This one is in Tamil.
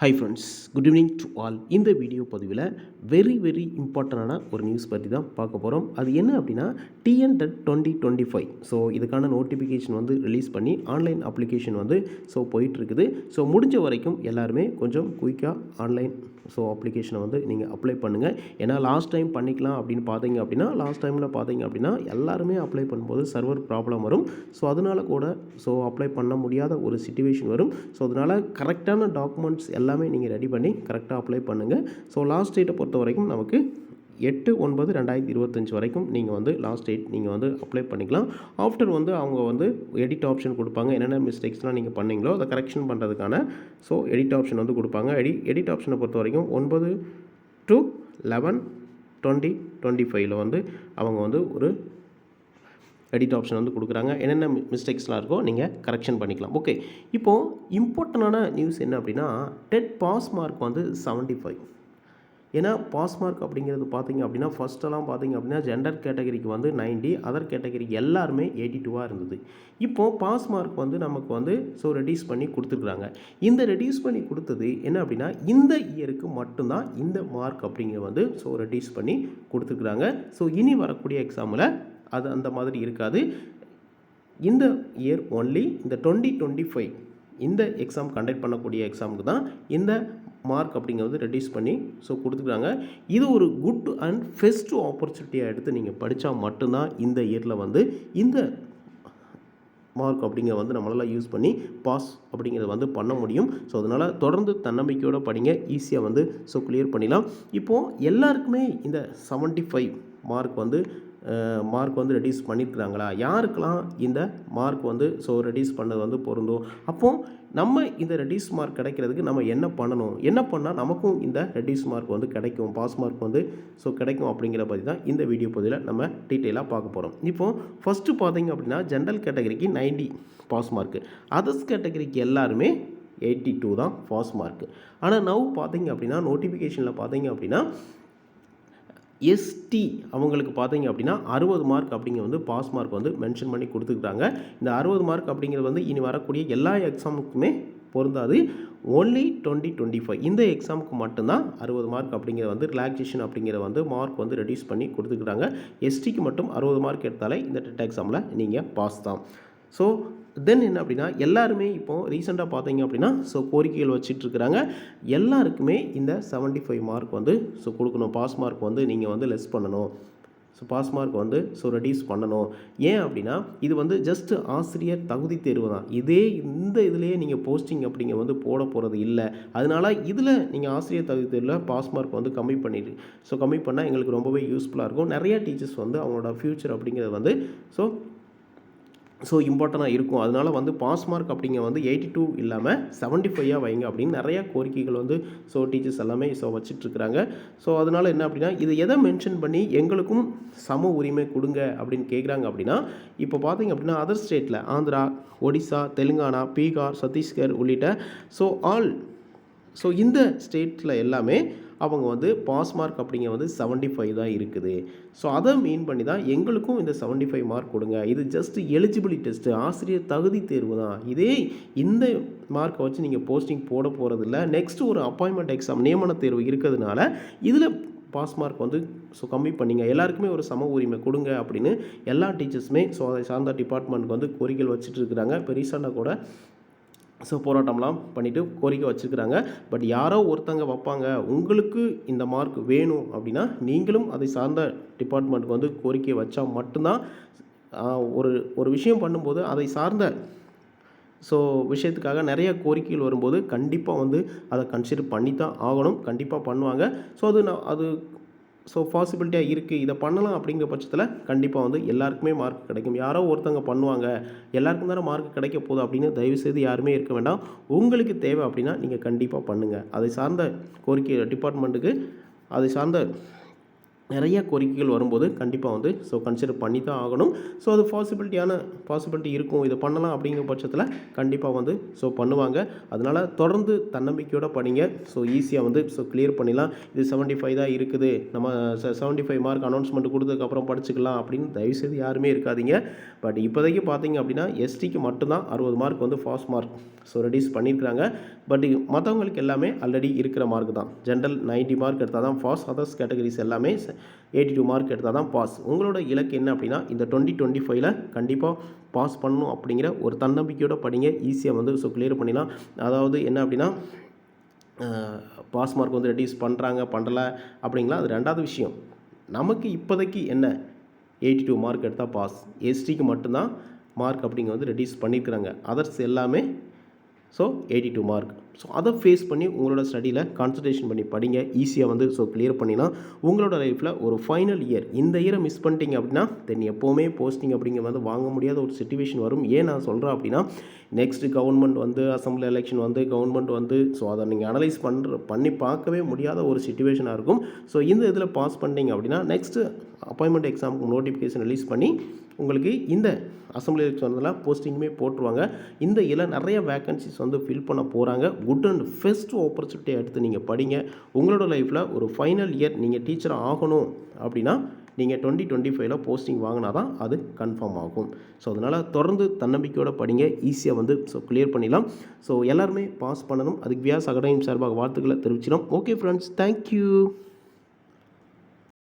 Hi friends good evening to all இந்த வீடியோ பதிவில் வெரி வெரி இம்பார்ட்டண்டான ஒரு நியூஸ் பற்றி தான் பார்க்க போகிறோம் அது என்ன அப்படின்னா TN TET twenty twenty five so இதுக்கான நோட்டிஃபிகேஷன் வந்து ரிலீஸ் பண்ணி ஆன்லைன் அப்ளிகேஷன் வந்து ஸோ போயிட்டுருக்குது. ஸோ முடிஞ்ச வரைக்கும் எல்லாருமே கொஞ்சம் குயிக்காக ஆன்லைன் ஸோ அப்ளிகேஷனை வந்து நீங்கள் அப்ளை பண்ணுங்கள் ஏன்னா லாஸ்ட் டைம் பண்ணிக்கலாம் அப்படின்னு பார்த்தீங்க அப்படின்னா லாஸ்ட் டைமில் பார்த்தீங்க அப்படின்னா எல்லாருமே அப்ளை பண்ணும்போது சர்வர் ப்ராப்ளம் வரும். ஸோ அதனால கூட ஸோ அப்ளை பண்ண முடியாத ஒரு சுச்சுவேஷன் வரும். ஸோ அதனால் கரெக்டான டாக்குமெண்ட்ஸ் எல்லாம் எல்லாமே நீங்கள் ரெடி பண்ணி கரெக்டாக அப்ளை பண்ணுங்கள் ஸோ லாஸ்ட் டேட்டை பொறுத்த வரைக்கும் நமக்கு எட்டு ஒன்பது ரெண்டாயிரத்தி இருபத்தஞ்சி வரைக்கும் நீங்கள் வந்து லாஸ்ட் டேட் நீங்கள் வந்து அப்ளை பண்ணிக்கலாம். ஆஃப்டர் வந்து அவங்க வந்து எடிட் ஆப்ஷன் கொடுப்பாங்க. என்னென்ன மிஸ்டேக்ஸ்லாம் நீங்கள் பண்ணீங்களோ அதை கரெக்ஷன் பண்ணுறதுக்கான ஸோ எடிட் ஆப்ஷன் வந்து கொடுப்பாங்க. எடி எடிட் ஆப்ஷனை பொறுத்த வரைக்கும் ஒன்பது டு லெவன் டுவெண்ட்டி டுவெண்ட்டி ஃபைவ்ல வந்து அவங்க வந்து ஒரு எடிட் ஆப்ஷன் வந்து கொடுக்குறாங்க. என்னென்ன மிஸ்டேக்ஸ்லாம் இருக்கோ நீங்கள் கரெக்ஷன் பண்ணிக்கலாம். ஓகே இப்போது இம்பார்ட்டண்ட்டான நியூஸ் என்ன அப்படின்னா டெட் பாஸ் மார்க் வந்து செவன்ட்டி ஃபைவ் ஏன்னா பாஸ் மார்க் அப்படிங்கிறது பார்த்தீங்க அப்படின்னா ஃபஸ்ட்டெல்லாம் பார்த்தீங்க அப்படின்னா ஜெண்டர் கேட்டகரிக்கு வந்து 90 அதர் கேட்டகரி எல்லாருமே எயிட்டி டூவாக இருந்தது. இப்போது பாஸ் மார்க் வந்து நமக்கு வந்து ஸோ ரெடியூஸ் பண்ணி கொடுத்துருக்குறாங்க. இந்த ரெடியூஸ் பண்ணி கொடுத்தது என்ன அப்படின்னா இந்த இயருக்கு மட்டும்தான் இந்த மார்க் அப்படிங்கிற வந்து ஸோ ரெடியூஸ் பண்ணி கொடுத்துருக்குறாங்க. ஸோ இனி வரக்கூடிய எக்ஸாமில் அது அந்த மாதிரி இருக்காது. இந்த இயர் ஒன்லி இந்த டுவெண்ட்டி டுவெண்ட்டி ஃபைவ் இந்த எக்ஸாம் கண்டக்ட் பண்ணக்கூடிய எக்ஸாமுக்கு தான் இந்த மார்க் அப்படிங்கிறது ரெடியூஸ் பண்ணி ஸோ கொடுத்துருக்காங்க இது ஒரு குட் அண்ட் ஃபெஸ்ட் ஆப்பர்ச்சுனிட்டியாக எடுத்து நீங்கள் படித்தா மட்டும்தான் இந்த இயரில் வந்து இந்த மார்க் அப்படிங்கிற வந்து நம்மளால் யூஸ் பண்ணி பாஸ் அப்படிங்கிறத வந்து பண்ண முடியும். ஸோ அதனால் தொடர்ந்து தன்னம்பிக்கையோடு படிங்க. ஈஸியாக வந்து ஸோ கிளியர் பண்ணிடலாம். இப்போது எல்லாருக்குமே இந்த 75 ஃபைவ் மார்க் வந்து மார்க் வந்து ரெடியூஸ் பண்ணியிருக்கிறாங்களா யாருக்கெல்லாம் இந்த மார்க் வந்து ஸோ ரெடியூஸ் பண்ணது வந்து பொருந்தும்? அப்போது நம்ம இந்த ரெடியூஸ் மார்க் கிடைக்கிறதுக்கு நம்ம என்ன பண்ணணும்? என்ன பண்ணால் நமக்கும் இந்த ரெடியூஸ் மார்க் வந்து கிடைக்கும் பாஸ் மார்க் வந்து ஸோ கிடைக்கும் அப்படிங்கிற பற்றி தான் இந்த வீடியோ பதிவில் நம்ம டீட்டெயிலாக பார்க்க போகிறோம் இப்போது ஃபஸ்ட்டு பார்த்தீங்க அப்படின்னா ஜென்ரல் கேட்டகரிக்கு 90 பாஸ் மார்க்கு அதர்ஸ் கேட்டகரிக்கு எல்லாருமே எயிட்டி டூ தான் பாஸ் மார்க்கு ஆனால் நவ் பார்த்தீங்க அப்படின்னா நோட்டிஃபிகேஷனில் பார்த்தீங்க அப்படின்னா எஸ்டி அவங்களுக்கு பார்த்தீங்க அப்படின்னா அறுபது மார்க் அப்படிங்க வந்து பாஸ் மார்க் வந்து மென்ஷன் பண்ணி கொடுத்துருக்காங்க. இந்த அறுபது மார்க் அப்படிங்கிறது வந்து இனி வரக்கூடிய எல்லா எக்ஸாமுக்குமே பொருந்தாது. ஒன்லி டுவெண்ட்டி டுவெண்ட்டி ஃபைவ் இந்த எக்ஸாமுக்கு மட்டும்தான் அறுபது மார்க் அப்படிங்கிறத வந்து ரிலாக்ஸேஷன் அப்படிங்கிற வந்து மார்க் வந்து ரெடியூஸ் பண்ணி கொடுத்துக்கிறாங்க எஸ்டிக்கு மட்டும் அறுபது மார்க் எடுத்தாலே இந்த டெட் எக்ஸாமில் நீங்கள் பாஸ் தான். ஸோ தென் என்ன அப்படின்னா எல்லாருமே இப்போது ரீசெண்டாக பார்த்தீங்க அப்படின்னா ஸோ கோரிக்கைகள் வச்சிட்ருக்கிறாங்க. எல்லாருக்குமே இந்த 75 ஃபைவ் மார்க் வந்து ஸோ கொடுக்கணும். பாஸ் மார்க் வந்து நீங்கள் வந்து லெஸ் பண்ணணும். ஸோ பாஸ் மார்க் வந்து ஸோ ரெடியூஸ் பண்ணணும். ஏன் அப்படின்னா இது வந்து ஜஸ்ட்டு ஆசிரியர் தகுதி தேர்வு தான். இதே இந்த இதுலேயே நீங்கள் போஸ்டிங் அப்படிங்க வந்து போட போகிறது இல்லை. அதனால இதில் நீங்கள் ஆசிரியர் தகுதி தேர்வில் பாஸ் மார்க் வந்து கம்மி பண்ணிடு. ஸோ கம்மி பண்ணால் எங்களுக்கு ரொம்பவே யூஸ்ஃபுல்லாக இருக்கும். நிறையா டீச்சர்ஸ் வந்து அவங்களோட ஃப்யூச்சர் அப்படிங்கிறது வந்து ஸோ ஸோ இம்பார்ட்டனாக இருக்கும். அதனால் வந்து பாஸ் மார்க் அப்படிங்க வந்து எயிட்டி டூ இல்லாமல் செவன்ட்டி ஃபைவாக வைங்க அப்படின்னு நிறையா கோரிக்கைகள் வந்து ஸோ டீச்சர்ஸ் எல்லாமே ஸோ வச்சிட்ருக்குறாங்க. ஸோ அதனால் என்ன அப்படின்னா இது எதை மென்ஷன் பண்ணி எங்களுக்கும் சம உரிமை கொடுங்க அப்படின்னு கேட்குறாங்க அப்படின்னா இப்போ பார்த்தீங்க அப்படின்னா அதர் ஸ்டேட்டில் ஆந்திரா ஒடிசா தெலுங்கானா பீகார் சத்தீஸ்கர் உள்ளிட்ட ஸோ ஆல் ஸோ இந்த ஸ்டேட்டில் எல்லாமே அவங்க வந்து பாஸ் மார்க் அப்படிங்க வந்து 75 ஃபைவ் தான் இருக்குது. ஸோ அதை மீன் பண்ணி தான் எங்களுக்கும் இந்த 75 ஃபைவ் மார்க் கொடுங்க. இது ஜஸ்ட் எலிஜிபிலிட்டி டெஸ்ட்டு ஆசிரியர் தகுதி தேர்வு தான். இதே இந்த மார்க்கை வச்சு நீங்கள் போஸ்டிங் போட போகிறதில்ல நெக்ஸ்ட் ஒரு அப்பாயின்மெண்ட் எக்ஸாம் நியமன தேர்வு இருக்கிறதுனால இதில் பாஸ் மார்க் வந்து ஸோ கம்மி பண்ணிங்க. எல்லாருக்குமே ஒரு சம உரிமை கொடுங்க அப்படின்னு எல்லா டீச்சர்ஸுமே ஸோ அதை சார்ந்த டிபார்ட்மெண்ட்டுக்கு வந்து கோரிக்கைகள் வச்சுட்டு இருக்கிறாங்க. இப்போ ரீசெண்டாக கூட ஸோ போராட்டம்லாம் பண்ணிவிட்டு கோரிக்கை வச்சுருக்கிறாங்க. பட் யாரோ ஒருத்தங்க வைப்பாங்க. உங்களுக்கு இந்த மார்க் வேணும் அப்படின்னா நீங்களும் அதை சார்ந்த டிபார்ட்மெண்ட்டுக்கு வந்து கோரிக்கை வச்சா மட்டும்தான் ஒரு ஒரு விஷயம் பண்ணும்போது அதை சார்ந்த ஸோ விஷயத்துக்காக நிறைய கோரிக்கைகள் வரும்போது கண்டிப்பாக வந்து அதை கன்சிடர் பண்ணி தான் ஆகணும். கண்டிப்பாக பண்ணுவாங்க. ஸோ அது நான் அது ஸோ பாசிபிலிட்டியாக இருக்குது இதை பண்ணலாம் அப்படிங்கிற பட்சத்தில் கண்டிப்பாக வந்து எல்லாருக்குமே மார்க் கிடைக்கும். யாரோ ஒருத்தங்க பண்ணுவாங்க. எல்லாருக்கும் தானே மார்க் கிடைக்க போகுது அப்படின்னு தயவுசெய்து யாருமே இருக்க வேண்டாம். உங்களுக்கு தேவை அப்படின்னா நீங்கள் கண்டிப்பாக பண்ணுங்கள் அதை சார்ந்த கோரிக்கை டிபார்ட்மெண்ட்டுக்கு அதை சார்ந்த நிறைய கோரிக்கைகள் வரும்போது கண்டிப்பாக வந்து ஸோ கன்சிடர் பண்ணி தான் ஆகணும். ஸோ அது பாசிபிலிட்டியான பாசிபிலிட்டி இருக்கும். இதை பண்ணலாம் அப்படிங்கிற பட்சத்தில் கண்டிப்பாக வந்து ஸோ பண்ணுவாங்க. அதனால் தொடர்ந்து தன்னம்பிக்கையோடு படிங்க. ஸோ ஈஸியாக வந்து ஸோ கிளியர் பண்ணிடலாம். இது 75 ஃபைவ் தான் இருக்குது. நம்ம செவன்ட்டி ஃபைவ் மார்க் அனௌன்ஸ்மெண்ட் கொடுத்ததுக்கப்புறம் படிச்சுக்கலாம் அப்படின்னு தயவுசெய்து யாருமே இருக்காதீங்க. பட் இப்போதைக்கு பார்த்தீங்க அப்படின்னா எஸ்டிக்கு மட்டும்தான் அறுபது மார்க் வந்து ஃபாஸ்ட் மார்க் ஸோ ரெடியூஸ் பண்ணியிருக்கிறாங்க. பட் மற்றவங்களுக்கு எல்லாமே ஆல்ரெடி இருக்கிற மார்க் தான். ஜென்ரல் 90 மார்க் எடுத்தால் தான் ஃபாஸ்ட் அதர்ஸ் கேட்டகரிஸ் எல்லாமே எயிட்டி டூ மார்க் எடுத்தால் தான் பாஸ் உங்களோட இலக்கு என்ன அப்படின்னா இந்த டுவெண்ட்டி டுவெண்ட்டி ஃபைவ்ல கண்டிப்பாக பாஸ் பண்ணணும் அப்படிங்கிற ஒரு தன்னம்பிக்கையோட படிங்க. ஈஸியாக வந்து ஸோ கிளியர் பண்ணிடலாம் அதாவது என்ன அப்படின்னா பாஸ் மார்க் வந்து ரெடியூஸ் பண்ணுறாங்க பண்ணலை அப்படிங்களா? அது ரெண்டாவது விஷயம். நமக்கு இப்போதைக்கு என்ன? எயிட்டி டூ மார்க் எடுத்தால் பாஸ் எஸ்டிக்கு மட்டும்தான் மார்க் அப்படிங்க வந்து ரெடியூஸ் பண்ணியிருக்கிறாங்க அதர்ஸ் எல்லாமே so eighty two mark so அதை ஃபேஸ் பண்ணி உங்களோட ஸ்டடியில் கான்சன்ட்ரேஷன் பண்ணி படிங்க. ஈஸியாக வந்து ஸோ கிளியர் பண்ணிடலாம் உங்களோட லைஃப்பில் ஒரு ஃபைனல் இயர் இந்த இயரை மிஸ் பண்ணிட்டீங்க அப்படின்னா தென் எப்போவுமே போஸ்டிங் அப்படிங்க வந்து வாங்க முடியாத ஒரு சுச்சுவேஷன் வரும். ஏன் நான் சொல்கிறேன் அப்படின்னா நெக்ஸ்ட் கவர்மெண்ட் வந்து அசம்பிளி எலெக்ஷன் வந்து கவர்மெண்ட் வந்து ஸோ அதை நீங்கள் அனலைஸ் பண்ணுற பண்ணி பார்க்கவே முடியாத ஒரு சுச்சுவேஷனாக இருக்கும். ஸோ இந்த இதில் பாஸ் பண்ணிட்டீங்க அப்படின்னா நெக்ஸ்ட்டு அப்பாயின்மெண்ட் எக்ஸாமுக்கு நோட்டிஃபிகேஷன் ரிலீஸ் பண்ணி உங்களுக்கு இந்த அசம்பிளி எலெக்ஷனில் போஸ்டிங்குமே போட்டுருவாங்க. இந்த இதில் நிறைய வேக்கன்சிஸ் வந்து ஃபில் பண்ண போகிறாங்க குட் அண்ட் ஃபெஸ்ட் ஆப்பர்ச்சுனிட்டியை எடுத்து நீங்கள் படிங்க. உங்களோட லைஃப்பில் ஒரு ஃபைனல் இயர் நீங்கள் டீச்சர் ஆகணும் அப்படின்னா நீங்கள் டுவெண்ட்டி டுவெண்ட்டி ஃபைவ்ல போஸ்டிங் வாங்கினா தான் அது கன்ஃபார்ம் ஆகும். ஸோ அதனால் தொடர்ந்து தன்னம்பிக்கையோட படிங்க. ஈஸியாக வந்து ஸோ கிளியர் பண்ணிடலாம். ஸோ எல்லாருமே பாஸ் பண்ணணும். அதுக்கு வியாஸ் அகடையும் சார்பாக வாழ்த்துக்களை தெரிவிச்சிடும் ஓகே ஃப்ரெண்ட்ஸ் தேங்க்யூ